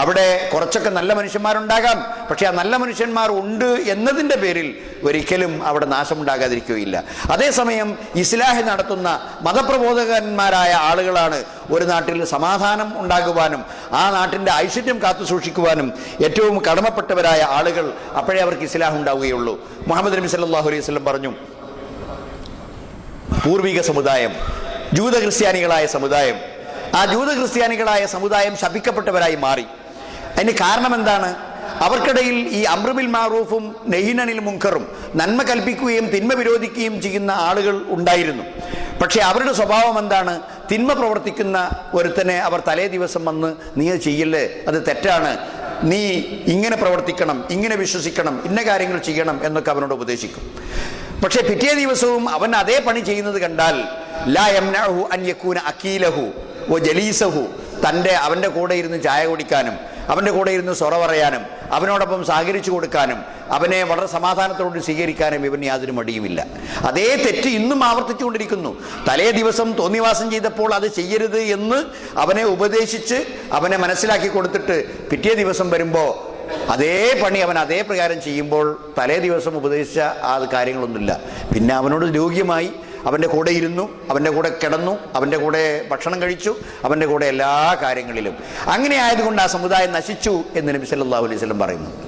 അവിടെ കുറച്ചൊക്കെ നല്ല മനുഷ്യന്മാരുണ്ടാകാം. പക്ഷെ ആ നല്ല മനുഷ്യന്മാർ ഉണ്ട് എന്നതിന്റെ പേരിൽ ഒരിക്കലും അവിടെ നാശമുണ്ടാകാതിരിക്കുകയില്ല. അതേസമയം ഇസ്ലാഹി നടത്തുന്ന മതപ്രബോധകന്മാരായ ആളുകളാണ് ഒരു നാട്ടിൽ സമാധാനം ഉണ്ടാകുവാനും ആ നാട്ടിന്റെ ഐശ്വര്യം കാത്തു സൂക്ഷിക്കുവാനും ഏറ്റവും കടമപ്പെട്ടവരായ ആളുകൾ അപ്പോഴേ അവർക്ക് ഇസ്ലാഹ് ഉണ്ടാവുകയുള്ളൂ. മുഹമ്മദ് നബി സല്ലാഹു അലൈഹി വസല്ലം പറഞ്ഞു പൂർവിക സമുദായം ജൂത ക്രിസ്ത്യാനികളായ സമുദായം. ആ ജൂത ക്രിസ്ത്യാനികളായ സമുദായം ശപിക്കപ്പെട്ടവരായി മാറി. അതിന് കാരണം എന്താണ്? അവർക്കിടയിൽ ഈ അമ്രുബിൽ മാറൂഫും നെഹിനനിൽ മുങ്കറും നന്മ കൽപ്പിക്കുകയും തിന്മ വിരോധിക്കുകയും ചെയ്യുന്ന ആളുകൾ ഉണ്ടായിരുന്നു. പക്ഷേ അവരുടെ സ്വഭാവം എന്താണ്? തിന്മ പ്രവർത്തിക്കുന്ന ഒരുത്തനെ അവർ തലേ ദിവസം വന്ന് നീ അത് ചെയ്യല്ലേ? അത് തെറ്റാണ്. നീ ഇങ്ങനെ പ്രവർത്തിക്കണം ഇങ്ങനെ വിശ്വസിക്കണം ഇന്ന കാര്യങ്ങൾ ചെയ്യണം എന്നൊക്കെ അവനോട് ഉപദേശിക്കും. പക്ഷേ പിറ്റേ ദിവസവും അവൻ അതേ പണി ചെയ്യുന്നത് കണ്ടാൽ ലാ യംനഹു അൻ യക്കൂന അക്കീലഹു ഓ ജലീസഹു തന്റെ അവന്റെ കൂടെ ഇരുന്ന് ചായ കുടിക്കാനും അവന്റെ കൂടെ ഇരുന്ന് സൊറ പറയാനും അവനോടൊപ്പം സഹകരിച്ചു കൊടുക്കാനും അവനെ വളരെ സമാധാനത്തോട് സ്വീകരിക്കാനും ഇവന് യാതൊരു മടിയുമില്ല. അതേ തെറ്റ് ഇന്നും ആവർത്തിച്ചുകൊണ്ടിരിക്കുന്നു. തലേ ദിവസം തോന്നിവാസം ചെയ്തപ്പോൾ അത് ചെയ്യരുത് എന്ന് അവനെ ഉപദേശിച്ച് അവനെ മനസ്സിലാക്കി കൊടുത്തിട്ട് പിറ്റേ ദിവസം വരുമ്പോൾ അതേ പണി അവൻ അതേ പ്രകാരം ചെയ്യുമ്പോൾ തലേ ദിവസം ഉപദേശിച്ച ആ കാര്യങ്ങളൊന്നുമില്ല. പിന്നെ അവനോട് രോഗ്യമായി അവന്റെ കൂടെ ഇരുന്നു അവന്റെ കൂടെ കിടന്നു അവന്റെ കൂടെ ഭക്ഷണം കഴിച്ചു അവന്റെ കൂടെ എല്ലാ കാര്യങ്ങളിലും. അങ്ങനെ ആയതുകൊണ്ട് ആ സമുദായം നശിച്ചു എന്ന് നബി അലൈഹി വസല്ലം പറയുന്നു.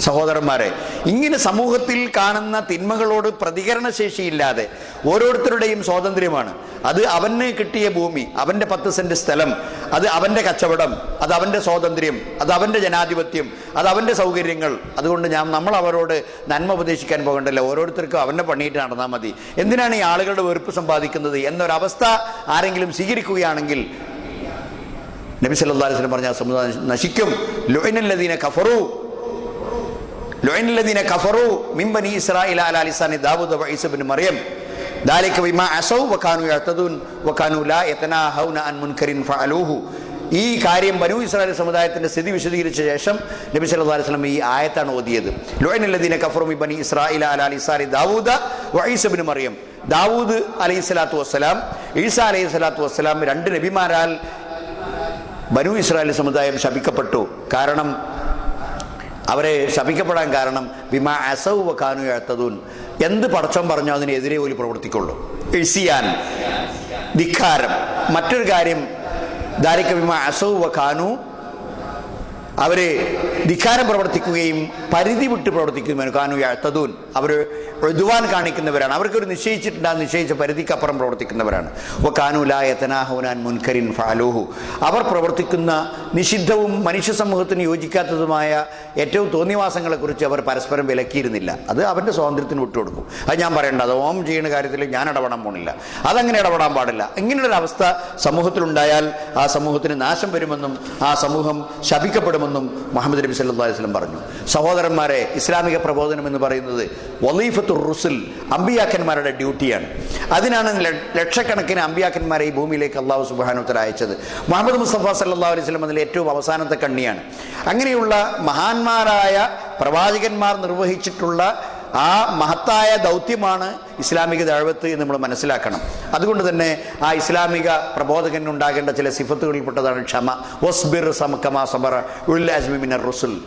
സഹോദരന്മാരെ ഇങ്ങനെ സമൂഹത്തിൽ കാണുന്ന തിന്മകളോട് പ്രതികരണ ശേഷിയില്ലാതെ ഓരോരുത്തരുടെയും സ്വാതന്ത്ര്യമാണ്. അത് അവന് കിട്ടിയ ഭൂമി അവന്റെ പത്ത് സെന്റ് സ്ഥലം അത് അവന്റെ കച്ചവടം അത് അവന്റെ സ്വാതന്ത്ര്യം അത് അവന്റെ ജനാധിപത്യം അത് അവന്റെ സൗകര്യങ്ങൾ. അതുകൊണ്ട് ഞാൻ നമ്മൾ അവരോട് നന്മ ഉപദേശിക്കാൻ പോകണ്ടല്ലോ. ഓരോരുത്തർക്കും അവന്റെ പണിയിട്ട് നടന്നാൽ മതി. എന്തിനാണ് ഈ ആളുകളുടെ വെറുപ്പ് സമ്പാദിക്കുന്നത് എന്നൊരവസ്ഥ ആരെങ്കിലും സ്വീകരിക്കുകയാണെങ്കിൽ നബി സല്ലല്ലാഹു പറഞ്ഞ സമുദായം നശിക്കും. ലൊയിനല്ലതീനെ കഫറു. ലുഅനല്ലദീന കഫറു മിൻ ബനി ഇസ്രായീല അലാ ലിസാനി ദാവൂദ വഈസ ഇബ്നു മറിയം ذلك بما عصوا وكانوا يعتدون وكانوا لا يتناهون عن منكر فعلوه ഈ കാര്യം ബനു ഇസ്രായേൽ സമുദായത്തിന്റെ സ്ഥിതി വിശദീകരിച്ച ശേഷം നബി സല്ലല്ലാഹു അലൈഹി വസല്ലം ഈ ആയത്താണ് ഓതിയത് ലുഅനല്ലദീന കഫറു മിൻ ബനി ഇസ്രായീല അലാ ലിസാനി ദാവൂദ വഈസ ഇബ്നു മറിയം ദാവൂദ് അലൈഹി സ്വലാത്തു വസ്സലാം ഈസ അലൈഹി സ്വലാത്തു വസ്സലാം രണ്ട് നബിമാരാൽ ബനു ഇസ്രായേൽ സമുദായം ശപിക്കപ്പെട്ടു കാരണം അവരെ ശപിക്കപ്പെടാൻ കാരണം ബിമാ അസവ് കാനു എഴുത്തതൂൻ എന്ത് പടച്ചം പറഞ്ഞോ അതിനെതിരെ ഒരു പ്രവർത്തിക്കുള്ളൂ. എഴുസിയാൻ ധിക്കാരം. മറ്റൊരു കാര്യം ദാരിക്ക ബിമാ അസവ് കാനു അവർ ധിക്കാരം പ്രവർത്തിക്കുകയും പരിധി വിട്ട് പ്രവർത്തിക്കുകയും കാനു തതൂൻ അവർ എഴുതുവാൻ കാണിക്കുന്നവരാണ്. അവർക്കൊരു നിശ്ചയിച്ചിട്ടുണ്ട്. ആ നിശ്ചയിച്ച പരിധിക്കപ്പുറം പ്രവർത്തിക്കുന്നവരാണ്. ഒ കാനുലായത്തനാഹുനാൻ മുൻകരിൻ ഫാലൂഹു അവർ പ്രവർത്തിക്കുന്ന നിഷിദ്ധവും മനുഷ്യ സമൂഹത്തിന് യോജിക്കാത്തതുമായ ഏറ്റവും തോന്നിവാസങ്ങളെക്കുറിച്ച് അവർ പരസ്പരം വിലക്കിയിരുന്നില്ല. അത് അവന്റെ സ്വാതന്ത്ര്യത്തിന് വിട്ടുകൊടുക്കും അത് ഞാൻ പറയേണ്ട. അത് ഓം ചെയ്യുന്ന കാര്യത്തിൽ ഞാൻ ഇടപെടാൻ പോണില്ല. അതങ്ങനെ ഇടപെടാൻ പാടില്ല. ഇങ്ങനെയൊരു അവസ്ഥ സമൂഹത്തിലുണ്ടായാൽ ആ സമൂഹത്തിന് നാശം വരുമെന്നും ആ സമൂഹം ശപിക്കപ്പെടുമെന്നും മുഹമ്മദ് നബി സല്ലാ വസല്ലം പറഞ്ഞു. സഹോദരന്മാരെ ഇസ്ലാമിക പ്രബോധനം എന്ന് പറയുന്നത് വലീഫത്തുർ റുസുൽ അമ്പിയാക്കന്മാരുടെ ഡ്യൂട്ടിയാണ്. അതിനാണ് ലക്ഷക്കണക്കിന് അമ്പിയാക്കന്മാരെ ഈ ഭൂമിയിലേക്ക് അള്ളാഹു സുബാനുത്തര അയച്ചത്. മുഹമ്മദ് മുസ്തഫ സല്ലല്ലാഹു അലൈഹി സ്വലം അതിൽ ഏറ്റവും അവസാനത്തെ കണ്ണിയാണ്. അങ്ങനെയുള്ള മഹാന്മാരായ പ്രവാചകന്മാർ നിർവഹിച്ചിട്ടുള്ള ആ മഹത്തായ ദൗത്യമാണ് ഇസ്ലാമിക ദഴവത്ത് എന്ന് നമ്മൾ മനസ്സിലാക്കണം. അതുകൊണ്ട് തന്നെ ആ ഇസ്ലാമിക പ്രബോധകൻ ഉണ്ടാകേണ്ട ചില സിഫത്തുകളിൽപ്പെട്ടതാണ് ക്ഷമ. ഒസ്ബിർ സമക്കമാ സബറ ഉൽ റുസുൽ.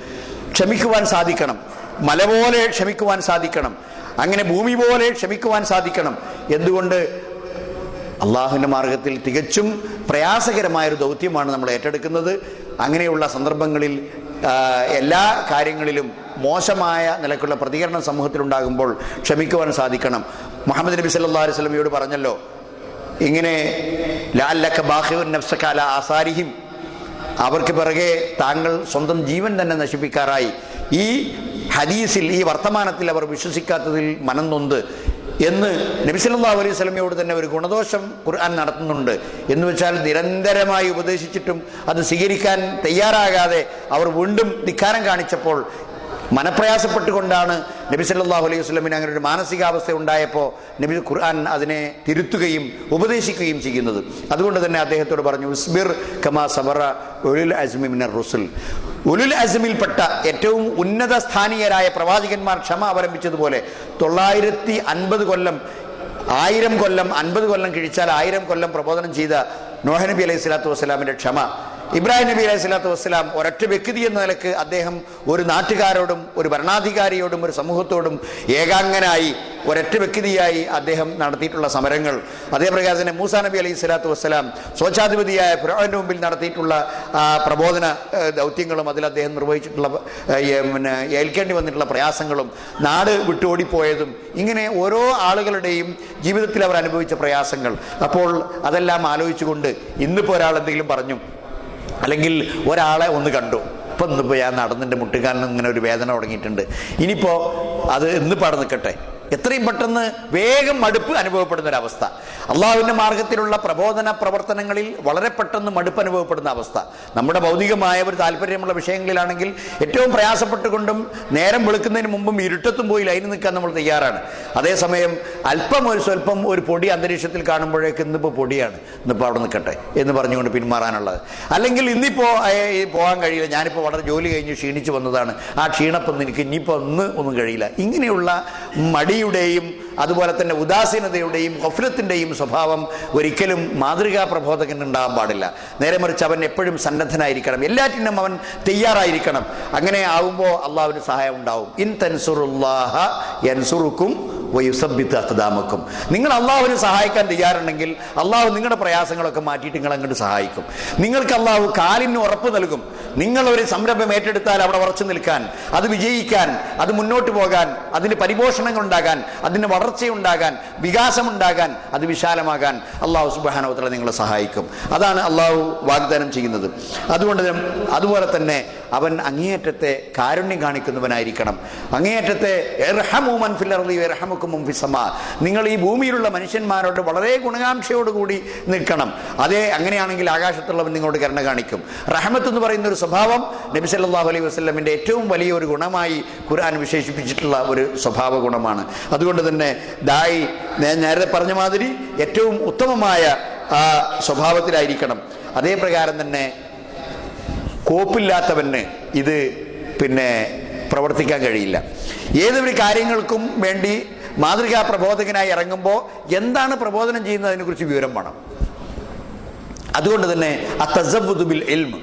ക്ഷമിക്കുവാൻ സാധിക്കണം. മല പോലെ ക്ഷമിക്കുവാൻ സാധിക്കണം. അങ്ങനെ ഭൂമി പോലെ ക്ഷമിക്കുവാൻ സാധിക്കണം. എന്തുകൊണ്ട്? അള്ളാഹുവിന്റെ മാർഗത്തിൽ തികച്ചും പ്രയാസകരമായൊരു ദൗത്യമാണ് നമ്മൾ ഏറ്റെടുക്കുന്നത്. അങ്ങനെയുള്ള സന്ദർഭങ്ങളിൽ എല്ലാ കാര്യങ്ങളിലും മോശമായ നിലക്കുള്ള പ്രതികരണം സമൂഹത്തിലുണ്ടാകുമ്പോൾ ക്ഷമിക്കുവാൻ സാധിക്കണം. മുഹമ്മദ് നബി സല്ലല്ലാഹു അലൈഹി സ്വലമിയോട് പറഞ്ഞല്ലോ ഇങ്ങനെ ലാലക്ക ബാഹിഉൻ നഫ്സക അലാ ആസാരിഹിം. അവർക്ക് പിറകെ താങ്കൾ സ്വന്തം ജീവൻ തന്നെ നശിപ്പിക്കാറായി. ഈ ഹദീസിൽ ഈ വർത്തമാനത്തിൽ അവർ വിശ്വസിക്കാത്തതിൽ മനം നൊന്ത് എന്ന് നബിസല്ലാ അലൈഹി സ്വലമയോട് തന്നെ ഒരു ഗുണദോഷം ഖുർആൻ നടത്തുന്നുണ്ട്. എന്ന് വെച്ചാൽ നിരന്തരമായി ഉപദേശിച്ചിട്ടും അത് സ്വീകരിക്കാൻ തയ്യാറാകാതെ അവർ വീണ്ടും ധിക്കാരം കാണിച്ചപ്പോൾ മനപ്രയാസപ്പെട്ടുകൊണ്ടാണ് നബി സല്ലാഹു അലൈഹി വസ്ലമിന് അങ്ങനെ ഒരു മാനസികാവസ്ഥ ഉണ്ടായപ്പോൾ നബി ഖുർആൻ അതിനെ തിരുത്തുകയും ഉപദേശിക്കുകയും ചെയ്യുന്നത്. അതുകൊണ്ട് തന്നെ അദ്ദേഹത്തോട് പറഞ്ഞു ഉസ്ബിർ കമാ സബറ ഉലുൽ അസ്മി മിനർ റുസുൽ. ഉലുൽ അസ്മിൽപ്പെട്ട ഏറ്റവും ഉന്നത സ്ഥാനീയരായ പ്രവാചകന്മാർ ക്ഷമ അവലംബിച്ചതുപോലെ തൊള്ളായിരത്തി അൻപത് കൊല്ലം ആയിരം കൊല്ലം അൻപത് കൊല്ലം കിഴിച്ചാൽ ആയിരം കൊല്ലം പ്രബോധനം ചെയ്ത നോഹനബി അലൈഹി സ്വലാത്തു വസ്സലാമിന്റെ ക്ഷമ ഇബ്രാഹിം നബി അലൈഹി സ്വലാത്തു വസ്സലാം ഒരൊറ്റ വ്യക്തി എന്ന നിലയ്ക്ക് അദ്ദേഹം ഒരു നാട്ടുകാരോടും ഒരു ഭരണാധികാരിയോടും ഒരു സമൂഹത്തോടും ഏകാംഗനായി ഒരൊറ്റ വ്യക്തിയായി അദ്ദേഹം നടത്തിയിട്ടുള്ള സമരങ്ങൾ. അതേപ്രകാരം തന്നെ മൂസാ നബി അലൈഹി സ്വലാത്തു വസ്സലാം സ്വച്ഛാധിപതിയായ ഫിറോന്റെ മുമ്പിൽ നടത്തിയിട്ടുള്ള പ്രബോധന ദൗത്യങ്ങളും അതിൽ അദ്ദേഹം നിർവഹിച്ചിട്ടുള്ള പിന്നെ ഏൽക്കേണ്ടി വന്നിട്ടുള്ള പ്രയാസങ്ങളും നാട് വിട്ടോടിപ്പോയതും ഇങ്ങനെ ഓരോ ആളുകളുടെയും ജീവിതത്തിൽ അവർ അനുഭവിച്ച പ്രയാസങ്ങൾ. അപ്പോൾ അതെല്ലാം ആലോചിച്ചുകൊണ്ട് ഇന്നിപ്പോൾ ഒരാൾ എന്തെങ്കിലും പറഞ്ഞു അല്ലെങ്കിൽ ഒരാളെ ഒന്ന് കണ്ടു. ഇപ്പം ഇന്നിപ്പോൾ ഞാൻ നടന്നിട്ട് മുട്ടുകാലിന് ഇങ്ങനെ ഒരു വേദന തുടങ്ങിയിട്ടുണ്ട്. ഇനിയിപ്പോൾ അത് ഇന്നിപ്പോൾ അവിടെ നിൽക്കട്ടെ. എത്രയും പെട്ടെന്ന് വേഗം മടുപ്പ് അനുഭവപ്പെടുന്ന ഒരു അവസ്ഥ അള്ളാഹുവിന്റെ മാർഗത്തിലുള്ള പ്രബോധന പ്രവർത്തനങ്ങളിൽ വളരെ പെട്ടെന്ന് മടുപ്പ് അനുഭവപ്പെടുന്ന അവസ്ഥ. നമ്മുടെ ഭൗതികമായ ഒരു താല്പര്യമുള്ള വിഷയങ്ങളിലാണെങ്കിൽ ഏറ്റവും പ്രയാസപ്പെട്ടുകൊണ്ടും നേരം വെളുക്കുന്നതിന് മുമ്പും ഇരുട്ടത്തും പോയി ലൈനിൽ നിൽക്കാൻ നമ്മൾ തയ്യാറാണ്. അതേസമയം അല്പം ഒരു സ്വല്പം ഒരു പൊടി അന്തരീക്ഷത്തിൽ കാണുമ്പോഴേക്ക് ഇന്നിപ്പോൾ പൊടിയാണ്. ഇന്നിപ്പോൾ അവിടെ നിൽക്കട്ടെ എന്ന് പറഞ്ഞുകൊണ്ട് പിന്മാറാനുള്ളത്. അല്ലെങ്കിൽ ഇന്നിപ്പോൾ പോകാൻ കഴിയില്ല. ഞാനിപ്പോൾ വളരെ ജോലി കഴിഞ്ഞ് ക്ഷീണിച്ച് വന്നതാണ്. ആ ക്ഷീണപ്പം എനിക്ക് ഇനിയിപ്പോൾ ഒന്ന് ഒന്നും കഴിയില്ല. ഇങ്ങനെയുള്ള മടിയുടെയും അതുപോലെ തന്നെ ഉദാസീനതയുടെയും ഹഫ്ലത്തിന്റെയും സ്വഭാവം ഒരിക്കലും മാതൃകാ പ്രബോധകൻ ഉണ്ടാകാൻ പാടില്ല. നേരെ മറിച്ച് അവൻ എപ്പോഴും സന്നദ്ധനായിരിക്കണം. എല്ലാറ്റിനും അവൻ തയ്യാറായിരിക്കണം. അങ്ങനെ ആവുമ്പോൾ അള്ളാഹുവിന് സഹായം ഉണ്ടാവും. ഇൻ തൻസുറുല്ലാഹ യൻസുറുക്കും വയുസബിത്ത് അക്കദാമക്കും നിങ്ങൾ അള്ളാഹുവിനെ സഹായിക്കാൻ തയ്യാറുണ്ടെങ്കിൽ അള്ളാഹു നിങ്ങളുടെ പ്രയാസങ്ങളൊക്കെ മാറ്റിയിട്ട് നിങ്ങൾ അങ്ങോട്ട് സഹായിക്കും. നിങ്ങൾക്ക് അള്ളാഹു കാലിന് ഉറപ്പ് നൽകും. നിങ്ങൾ ഒരു സംരംഭം ഏറ്റെടുത്താൽ അവിടെ ഉറച്ചു നിൽക്കാൻ അത് വിജയിക്കാൻ അത് മുന്നോട്ട് പോകാൻ അതിന് പരിപോഷണങ്ങൾ ഉണ്ടാകാൻ അതിന് വളർച്ചയുണ്ടാകാൻ വികാസമുണ്ടാകാൻ അത് വിശാലമാകാൻ അള്ളാഹു സുബാനോത്തല നിങ്ങളെ സഹായിക്കും. അതാണ് അള്ളാഹു വാഗ്ദാനം ചെയ്യുന്നത്. അതുകൊണ്ട് അതുപോലെ തന്നെ അവൻ അങ്ങേയറ്റത്തെ കാരുണ്യം കാണിക്കുന്നവനായിരിക്കണം. അങ്ങേയറ്റത്തെ നിങ്ങൾ ഈ ഭൂമിയിലുള്ള മനുഷ്യന്മാരോട് വളരെ ഗുണകാംക്ഷയോടുകൂടി നിൽക്കണം. അതേ അങ്ങനെയാണെങ്കിൽ ആകാശത്തുള്ളവൻ നിങ്ങളോട് കരുണ കാണിക്കും. റഹമത്ത് എന്ന് പറയുന്ന ഒരു സ്വഭാവം നബി സല്ലല്ലാഹു അലൈഹി വസ്ലമിന്റെ ഏറ്റവും വലിയ ഒരു ഗുണമായി ഖുർആൻ വിശേഷിപ്പിച്ചിട്ടുള്ള ഒരു സ്വഭാവ ഗുണമാണ്. അതുകൊണ്ട് തന്നെ ദായി ഞാൻ നേരത്തെ പറഞ്ഞ മാതിരി ഏറ്റവും ഉത്തമമായ ആ സ്വഭാവത്തിലായിരിക്കണം. അതേ പ്രകാരം തന്നെ കോപ്പില്ലാത്തവന് ഇത് പിന്നെ പ്രവർത്തിക്കാൻ കഴിയില്ല. ഏതൊരു കാര്യങ്ങൾക്കും വേണ്ടി മാതൃകാ പ്രബോധകനായി ഇറങ്ങുമ്പോൾ എന്താണ് പ്രബോധനം ചെയ്യുന്നതിനെ കുറിച്ച് വിവരം വേണം. അതുകൊണ്ട് തന്നെ അത്തസബുദുബിൽ ഇൽമ്.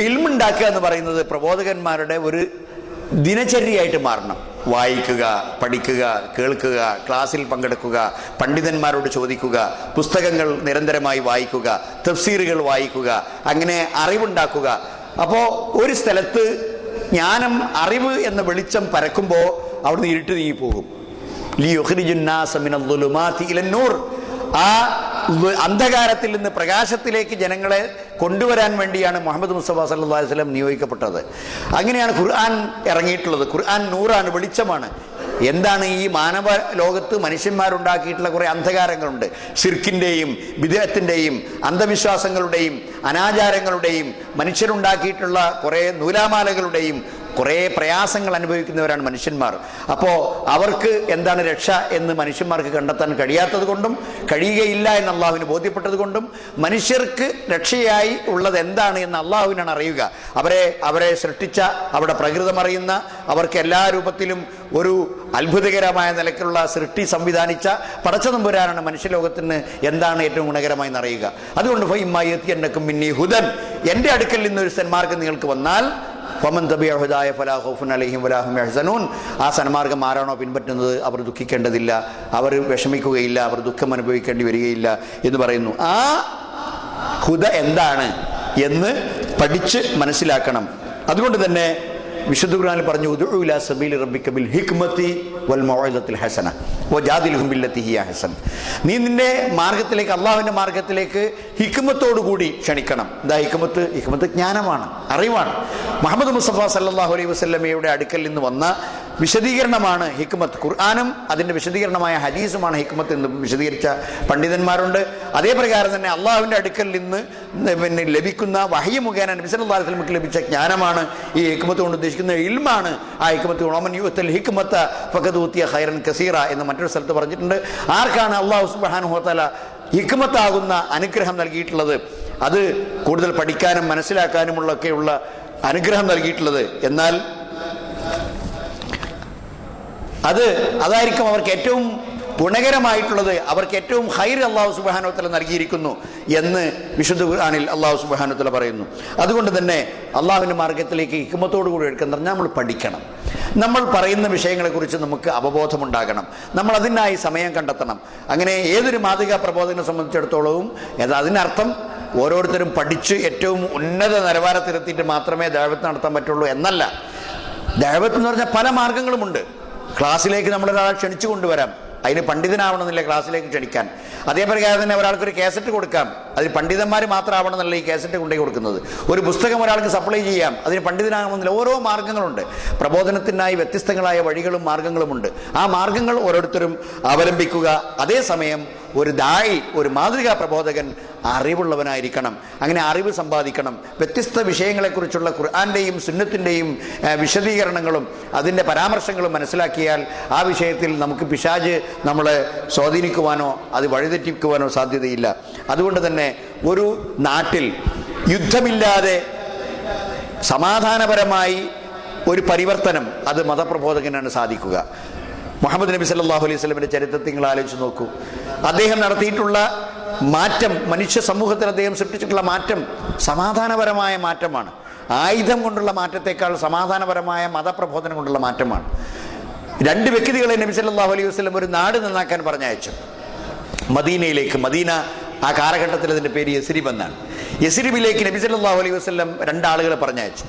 ഇൽമുണ്ടാക്കുക എന്ന് പറയുന്നത് പ്രബോധകന്മാരുടെ ഒരു ദിനചര്യയായിട്ട് മാറണം. വായിക്കുക പഠിക്കുക കേൾക്കുക ക്ലാസ്സിൽ പങ്കെടുക്കുക പണ്ഡിതന്മാരോട് ചോദിക്കുക പുസ്തകങ്ങൾ നിരന്തരമായി വായിക്കുക തഫ്സീറുകൾ വായിക്കുക അങ്ങനെ അറിവുണ്ടാക്കുക. അപ്പോൾ ഒരു സ്ഥലത്ത് ജ്ഞാനം അറിവ് എന്ന വെളിച്ചം പരക്കുമ്പോൾ അവിടുന്ന് ഇരുട്ട് നീങ്ങിപ്പോകും ആ അന്ധകാരത്തിൽ നിന്ന് പ്രകാശത്തിലേക്ക് ജനങ്ങളെ കൊണ്ടുവരാൻ വേണ്ടിയാണ് മുഹമ്മദ് മുസ്തഫ സല്ലാസ്ലം നിയോഗിക്കപ്പെട്ടത്. അങ്ങനെയാണ് ഖുർആൻ ഇറങ്ങിയിട്ടുള്ളത്. ഖുർആൻ നൂറാണ് വെളിച്ചമാണ്. എന്താണ് ഈ മാനവ ലോകത്ത് മനുഷ്യന്മാരുണ്ടാക്കിയിട്ടുള്ള കുറെ അന്ധകാരങ്ങളുണ്ട്. സിർക്കിന്റെയും വിദേഹത്തിന്റെയും അന്ധവിശ്വാസങ്ങളുടെയും അനാചാരങ്ങളുടെയും മനുഷ്യരുണ്ടാക്കിയിട്ടുള്ള കുറേ നൂലാമാലകളുടെയും കുറേ പ്രയാസങ്ങൾ അനുഭവിക്കുന്നവരാണ് മനുഷ്യന്മാർ. അപ്പോൾ അവർക്ക് എന്താണ് രക്ഷ എന്ന് മനുഷ്യന്മാർക്ക് കണ്ടെത്താൻ കഴിയാത്തത് കൊണ്ടും കഴിയുകയില്ല എന്ന് അള്ളാഹുവിന് ബോധ്യപ്പെട്ടത് കൊണ്ടും മനുഷ്യർക്ക് രക്ഷയായി ഉള്ളത് എന്താണ് എന്ന് അള്ളാഹുവിനാണ് അറിയുക. അവരെ അവരെ സൃഷ്ടിച്ച അവിടെ പ്രകൃതം അറിയുന്ന അവർക്ക് എല്ലാ രൂപത്തിലും ഒരു അത്ഭുതകരമായ നിലയ്ക്കുള്ള സൃഷ്ടി സംവിധാനിച്ച പടച്ച നമ്പുരാനാണ് മനുഷ്യലോകത്തിന് എന്താണ് ഏറ്റവും ഗുണകരമായി അറിയുക. അതുകൊണ്ട് ഫൈമായി എത്തിയെന്നക്കും മിന്നി ഹുദൻ. എന്റെ അടുക്കൽ നിന്ന് ഒരു സന്മാർഗം നിങ്ങൾക്ക് വന്നാൽ തബിയ ഹുദായ ഫലാ ഖൗഫുൻ അലൈഹിം യഹ്സനൂൻ. ആ സന്മാർഗം ആരാണോ പിൻപറ്റുന്നത് അവർ ദുഃഖിക്കേണ്ടതില്ല. അവർ വിഷമിക്കുകയില്ല അവർ ദുഃഖം അനുഭവിക്കേണ്ടി വരികയില്ല എന്ന് പറയുന്നു. ആ ഹുദ എന്താണ് എന്ന് പഠിച്ച് മനസ്സിലാക്കണം. അതുകൊണ്ട് തന്നെ വിശുദ്ധ ഖുർആനിൽ പറഞ്ഞു ഉദ്ഉ ഇലാ സബീലി റബ്ബിക ബിൽ ഹിക്മതി വൽ ഹസന. ഹസൻ. നീ നിന്റെ മാർഗത്തിലേക്ക് അള്ളാഹുവിന്റെ മാർഗത്തിലേക്ക് ഹിക്മത്തോടു കൂടി ക്ഷണിക്കണം. എന്താ ഹിക്മത്ത് ഹിക്മത്ത് ജ്ഞാനമാണ് അറിവാണ്. മുഹമ്മദ് മുസ്തഫ സല്ലല്ലാഹു അലൈഹി വസല്ലമയുടെ അടുക്കൽ നിന്ന് വന്ന വിശദീകരണമാണ് ഹിക്മത്ത്. ഖുർആാനും അതിന്റെ വിശദീകരണമായ ഹദീസുമാണ് ഹിക്മത്ത് എന്ന് വിശദീകരിച്ച പണ്ഡിതന്മാരുണ്ട്. അതേ പ്രകാരം തന്നെ അള്ളാഹുവിന്റെ അടുക്കൽ നിന്ന് പിന്നെ ലഭിക്കുന്ന വഹി മുഖേന നബി സല്ലല്ലാഹു അലൈഹി വസല്ലമക്ക് ലഭിച്ച ജ്ഞാനമാണ് ഈ ഹിക്മത്ത് കൊണ്ട് ഉദ്ദേശിക്കുന്ന ഇൽമാണ്. ആ ഹിക്മത്ത് ഒളമൻ യുവത്തൽ ഹിക്മത്ത ഫഖദ് ഹൈറൻ കസീറ എന്ന് മറ്റൊരു സ്ഥലത്ത് പറഞ്ഞിട്ടുണ്ട്. ആർക്കാണ് അള്ളാഹു സുബ്ഹാനഹു ഹോത്തല ഹിക്മത്താകുന്ന അനുഗ്രഹം നൽകിയിട്ടുള്ളത്? അത് കൂടുതൽ പഠിക്കാനും മനസ്സിലാക്കാനുമുള്ളൊക്കെയുള്ള അനുഗ്രഹം നൽകിയിട്ടുള്ളത്. എന്നാൽ അത് അതായിരിക്കും അവർക്ക് ഏറ്റവും ഗുണകരമായിട്ടുള്ളത്. അവർക്ക് ഏറ്റവും ഹൈർ അള്ളാഹു സുബാനോത്തല നൽകിയിരിക്കുന്നു എന്ന് വിശുദ്ധ ഖുർആാനിൽ അള്ളാഹു സുബാനോത്തല പറയുന്നു. അതുകൊണ്ട് തന്നെ അള്ളാഹുവിന്റെ മാർഗത്തിലേക്ക് ഹിക്കുമത്തോടു കൂടി എടുക്കുന്ന പറഞ്ഞാൽ നമ്മൾ പഠിക്കണം. നമ്മൾ പറയുന്ന വിഷയങ്ങളെക്കുറിച്ച് നമുക്ക് അവബോധമുണ്ടാകണം. നമ്മൾ അതിനായി സമയം കണ്ടെത്തണം. അങ്ങനെ ഏതൊരു മാതൃകാ പ്രബോധനം സംബന്ധിച്ചിടത്തോളവും അത് അതിനർത്ഥം ഓരോരുത്തരും പഠിച്ച് ഏറ്റവും ഉന്നത നിലവാരത്തിലെത്തിയിട്ട് മാത്രമേ ദൈവത്ത് നടത്താൻ പറ്റുള്ളൂ എന്നല്ല. ദൈവത്ത് എന്ന് പറഞ്ഞാൽ പല മാർഗങ്ങളുമുണ്ട് ക്ലാസ്സിലേക്ക് നമ്മളൊരാളെ ക്ഷണിച്ചു കൊണ്ടുവരാം. അതിന് പണ്ഡിതനാവണമെന്നില്ല ക്ലാസ്സിലേക്ക് ക്ഷണിക്കാൻ. അതേപ്രകാരം തന്നെ ഒരാൾക്കൊരു കാസറ്റ് കൊടുക്കാം. അതിന് പണ്ഡിതന്മാർ മാത്രമാവണമെന്നല്ല ഈ കേസറ്റ് കൊണ്ടു കൊടുക്കുന്നത്. ഒരു പുസ്തകം ഒരാൾക്ക് സപ്ലൈ ചെയ്യാം അതിന് പണ്ഡിതനാകണമെന്നില്ല. ഓരോ മാർഗങ്ങളുണ്ട്. പ്രബോധനത്തിനായി വ്യത്യസ്തങ്ങളായ വഴികളും മാർഗങ്ങളുമുണ്ട്. ആ മാർഗങ്ങൾ ഓരോരുത്തരും അവലംബിക്കുക. അതേസമയം ഒരു ദായി ഒരു മാതൃകാ പ്രബോധകൻ അറിവുള്ളവനായിരിക്കണം. അങ്ങനെ അറിവ് സമ്പാദിക്കണം. വ്യത്യസ്ത വിഷയങ്ങളെക്കുറിച്ചുള്ള ഖുർആാന്റെയും സുന്നത്തിന്റെയും വിശദീകരണങ്ങളും അതിന്റെ പരാമർശങ്ങളും മനസ്സിലാക്കിയാൽ ആ വിഷയത്തിൽ നമുക്ക് പിശാജ് നമ്മളെ സ്വാധീനിക്കുവാനോ അത് വഴിതെറ്റിക്കുവാനോ സാധ്യതയില്ല. അതുകൊണ്ട് തന്നെ ഒരു നാട്ടിൽ യുദ്ധമില്ലാതെ സമാധാനപരമായി ഒരു പരിവർത്തനം അത് മതപ്രബോധകനാണ് സാധിക്കുക. മുഹമ്മദ് നബി സല്ലാഹു അലൈഹി സ്വലമിന്റെ ചരിത്രത്തിൽ നിങ്ങൾ ആലോചിച്ച് നോക്കൂ. അദ്ദേഹം നടത്തിയിട്ടുള്ള മാറ്റം മനുഷ്യ സമൂഹത്തിൽ അദ്ദേഹം സൃഷ്ടിച്ചിട്ടുള്ള മാറ്റം സമാധാനപരമായ മാറ്റമാണ്. ആയുധം കൊണ്ടുള്ള മാറ്റത്തേക്കാൾ സമാധാനപരമായ മതപ്രബോധനം കൊണ്ടുള്ള മാറ്റമാണ്. രണ്ട് വ്യക്തികളെ നബി സല്ലല്ലാഹു അലൈഹി വസ്ലം ഒരു നാട് നന്നാക്കാൻ പറഞ്ഞയച്ചു. മദീനയിലേക്ക് മദീന ആ കാലഘട്ടത്തിൽ അതിന്റെ പേര് യസിരിബ് എന്നാണ്. യസിരിബിലേക്ക് നബി സല്ലല്ലാഹു അലൈഹി വസല്ലം രണ്ടാളുകളെ പറഞ്ഞയച്ചു.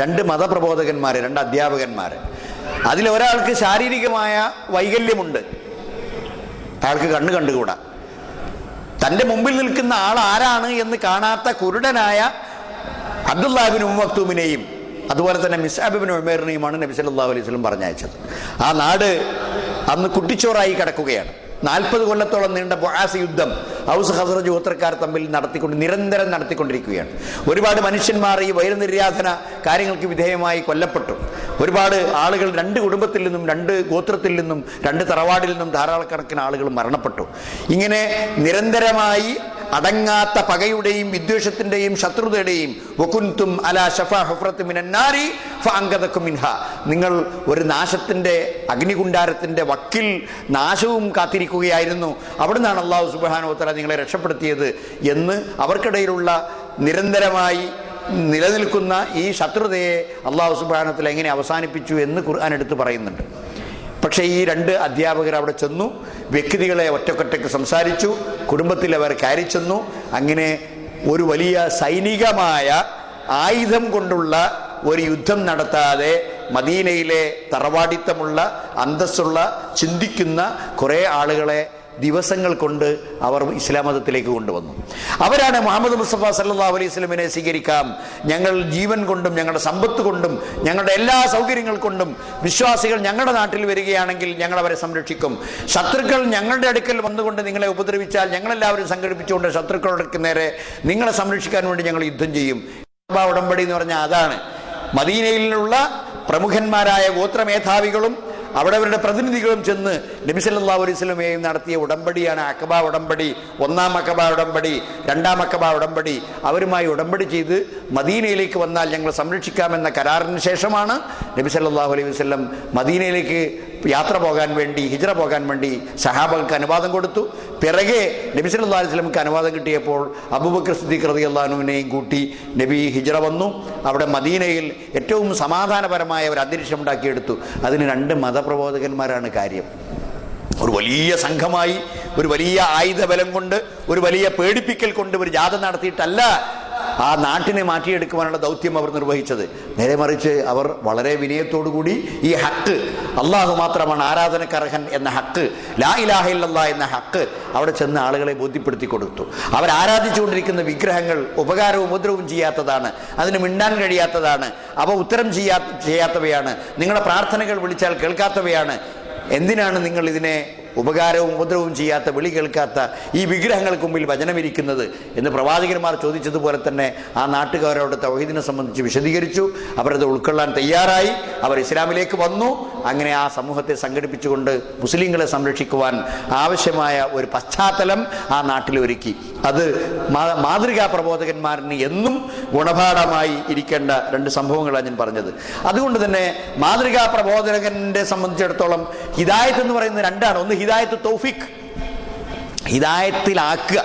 രണ്ട് മതപ്രബോധകന്മാർ രണ്ട് അധ്യാപകന്മാർ അതിൽ ഒരാൾക്ക് ശാരീരികമായ വൈകല്യമുണ്ട്. അയാൾക്ക് കണ്ണ് കണ്ടുകൂടാ. തന്റെ മുമ്പിൽ നിൽക്കുന്ന ആൾ ആരാണ് എന്ന് കാണാത്ത കുരുടനായ അബ്ദുല്ലാബിൻ ഉമ്മക്തൂമിനെയും അതുപോലെ തന്നെ മിസാബിബിൻ ഉമേറിനെയുമാണ് നബി സല്ലല്ലാഹു അലൈഹി വസല്ലം പറഞ്ഞയച്ചത്. ആ നാട് അന്ന് കുട്ടിച്ചോറായി കിടക്കുകയാണ്. നാൽപ്പത് കൊല്ലത്തോളം നീണ്ട ബൊഹാസ് യുദ്ധം ഹൗസ് ഹസ്രജ് ഗോത്രക്കാർ തമ്മിൽ നടത്തിക്കൊണ്ട് നിരന്തരം നടത്തിക്കൊണ്ടിരിക്കുകയാണ്. ഒരുപാട് മനുഷ്യന്മാർ ഈ വൈരനിര്യാതന കാര്യങ്ങൾക്ക് വിധേയമായി കൊല്ലപ്പെട്ടു. ഒരുപാട് ആളുകൾ രണ്ട് കുടുംബത്തിൽ നിന്നും രണ്ട് ഗോത്രത്തിൽ നിന്നും രണ്ട് തറവാടിൽ നിന്നും ധാരാളക്കണക്കിന് ആളുകൾ മരണപ്പെട്ടു. ഇങ്ങനെ നിരന്തരമായി അടങ്ങാത്ത പകയുടെയും വിദ്വേഷത്തിന്റെയും ശത്രുതയുടെയും വകുന്തും അലാ ഷഫാ മിനന്നാരി മിൻഹ. നിങ്ങൾ ഒരു നാശത്തിന്റെ അഗ്നികുണ്ടാരത്തിന്റെ വക്കിൽ നാശവും കാത്തിരിക്കുകയായിരുന്നു. അവിടുന്നാണ് അള്ളാഹു സുബ്ഹാനഹു വതആല നിങ്ങളെ രക്ഷപ്പെടുത്തിയത് എന്ന് അവർക്കിടയിലുള്ള നിരന്തരമായി നിലനിൽക്കുന്ന ഈ ശത്രുതയെ അള്ളാഹു സുബ്ഹാനഹു എങ്ങനെ അവസാനിപ്പിച്ചു എന്ന് ഖുർആൻ എടുത്ത് പറയുന്നുണ്ട്. പക്ഷേ ഈ രണ്ട് അധ്യാപകർ അവിടെ ചെന്നു വ്യക്തികളെ ഒറ്റക്കൊറ്റക്ക് സംസാരിച്ചു കുടുംബത്തിൽ അവർ കയറി ചെന്നു. അങ്ങനെ ഒരു വലിയ സൈനികമായ ആയുധം കൊണ്ടുള്ള ഒരു യുദ്ധം നടത്താതെ മദീനയിലെ തറവാടിത്തമുള്ള അന്തസ്സുള്ള ചിന്തിക്കുന്ന കുറേ ആളുകളെ ദിവസങ്ങൾ കൊണ്ട് അവർ ഇസ്ലാം മതത്തിലേക്ക് കൊണ്ടുവന്നു. അവരാണ് മുഹമ്മദ് മുസ്തഫ സല്ലാ അലൈഹി സ്വലമിനെ സ്വീകരിക്കാം. ഞങ്ങൾ ജീവൻ കൊണ്ടും ഞങ്ങളുടെ സമ്പത്ത് കൊണ്ടും ഞങ്ങളുടെ എല്ലാ സൗകര്യങ്ങൾ കൊണ്ടും വിശ്വാസികൾ ഞങ്ങളുടെ നാട്ടിൽ വരികയാണെങ്കിൽ ഞങ്ങൾ അവരെ സംരക്ഷിക്കും. ശത്രുക്കൾ ഞങ്ങളുടെ അടുക്കൽ വന്നുകൊണ്ട് നിങ്ങളെ ഉപദ്രവിച്ചാൽ ഞങ്ങളെല്ലാവരും സംഘടിപ്പിച്ചുകൊണ്ട് ശത്രുക്കളുടെ നേരെ നിങ്ങളെ സംരക്ഷിക്കാൻ വേണ്ടി ഞങ്ങൾ യുദ്ധം ചെയ്യും. ഉടമ്പടി എന്ന് പറഞ്ഞാൽ അതാണ്. മദീനയിലുള്ള പ്രമുഖന്മാരായ ഗോത്രമേധാവികളും അവിടെ അവരുടെ പ്രതിനിധികളും ചെന്ന് നബിസല്ലാ അലൈഹി സ്വലമയും നടത്തിയ ഉടമ്പടിയാണ് അക്കബ ഉടമ്പടി ഒന്നാം അക്കബ ഉടമ്പടി രണ്ടാം അക്കബ ഉടമ്പടി. അവരുമായി ഉടമ്പടി ചെയ്ത് മദീനയിലേക്ക് വന്നാൽ ഞങ്ങൾ സംരക്ഷിക്കാമെന്ന കരാറിന് ശേഷമാണ് നബി സല്ലല്ലാഹു അലൈഹി മദീനയിലേക്ക് യാത്ര പോകാൻ വേണ്ടി ഹിജ്റ പോകാൻ വേണ്ടി സഹാബകൾക്ക് അനുവാദം കൊടുത്തു. പിറകെ നബി സല്ലാ അലൈഹി വസല്ലമക്ക് അനുവാദം കിട്ടിയപ്പോൾ അബൂബക്കർ സിദ്ദീഖ് അള്ളഹാനുവിനെയും കൂട്ടി നബി ഹിജ്റ വന്നു. അവിടെ മദീനയിൽ ഏറ്റവും സമാധാനപരമായ ഒരു അന്തരീക്ഷം ഉണ്ടാക്കിയെടുത്തു. അതിന് രണ്ട് മതപ്രബോധകന്മാരാണ് കാര്യം. ഒരു വലിയ സംഘമായി ഒരു വലിയ ആയുധബലം കൊണ്ട് ഒരു വലിയ പേടിപ്പിക്കൽ കൊണ്ട് ഒരു ജാഥ നടത്തിയിട്ടല്ല. ആ നാട്ടിനെ മാറ്റിയെടുക്കുവാനുള്ള ദൗത്യം അവർ നിർവഹിച്ചത്. നേരെ മറിച്ച് അവർ വളരെ വിനയത്തോടുകൂടി ഈ ഹക്ക് അള്ളാഹു മാത്രമാണ് ആരാധനക്കർഹൻ എന്ന ഹക്ക് ലാ ഇലാഹ ഇല്ലല്ലാ എന്ന ഹക്ക് അവിടെ ചെന്ന് ആളുകളെ ബോധ്യപ്പെടുത്തി കൊടുത്തു. അവർ ആരാധിച്ചുകൊണ്ടിരിക്കുന്ന വിഗ്രഹങ്ങൾ ഉപകാരവും ഉപദ്രവവും ചെയ്യാത്തതാണ് അതിന് മിണ്ടാൻ കഴിയാത്തതാണ് അവ ഉത്തരം ചെയ്യാ ചെയ്യാത്തവയാണ് നിങ്ങളുടെ പ്രാർത്ഥനകൾ വിളിച്ചാൽ കേൾക്കാത്തവയാണ്. എന്തിനാണ് നിങ്ങൾ ഇതിനെ ഉപകാരവും ഉപദ്രവവും ചെയ്യാത്ത വിളി കേൾക്കാത്ത ഈ വിഗ്രഹങ്ങൾക്ക് മുമ്പിൽ വചനമിരിക്കുന്നത് എന്ന് പ്രവാചകന്മാർ ചോദിച്ചതുപോലെ തന്നെ ആ നാട്ടുകാരോട് തൗഹീദിനെ സംബന്ധിച്ച് വിശദീകരിച്ചു. അവരത് ഉൾക്കൊള്ളാൻ തയ്യാറായി. അവർ ഇസ്ലാമിലേക്ക് വന്നു. അങ്ങനെ ആ സമൂഹത്തെ സംഘടിപ്പിച്ചുകൊണ്ട് മുസ്ലിങ്ങളെ സംരക്ഷിക്കുവാൻ ആവശ്യമായ ഒരു പശ്ചാത്തലം ആ നാട്ടിൽ ഒരുക്കി. അത് മാതൃകാ പ്രബോധകന്മാരിന് എന്നും ഗുണപാഠമായി ഇരിക്കേണ്ട രണ്ട് സംഭവങ്ങളാണ് ഞാൻ പറഞ്ഞത്. അതുകൊണ്ട് തന്നെ മാതൃകാ പ്രബോധകന്റെ സംബന്ധിച്ചിടത്തോളം ഹിദായത്ത് എന്ന് പറയുന്നത് രണ്ടാണ്. ഒന്ന് ഹിദായത്ത് തൗഫിക് ഹിദായത്തിലാക്കുക.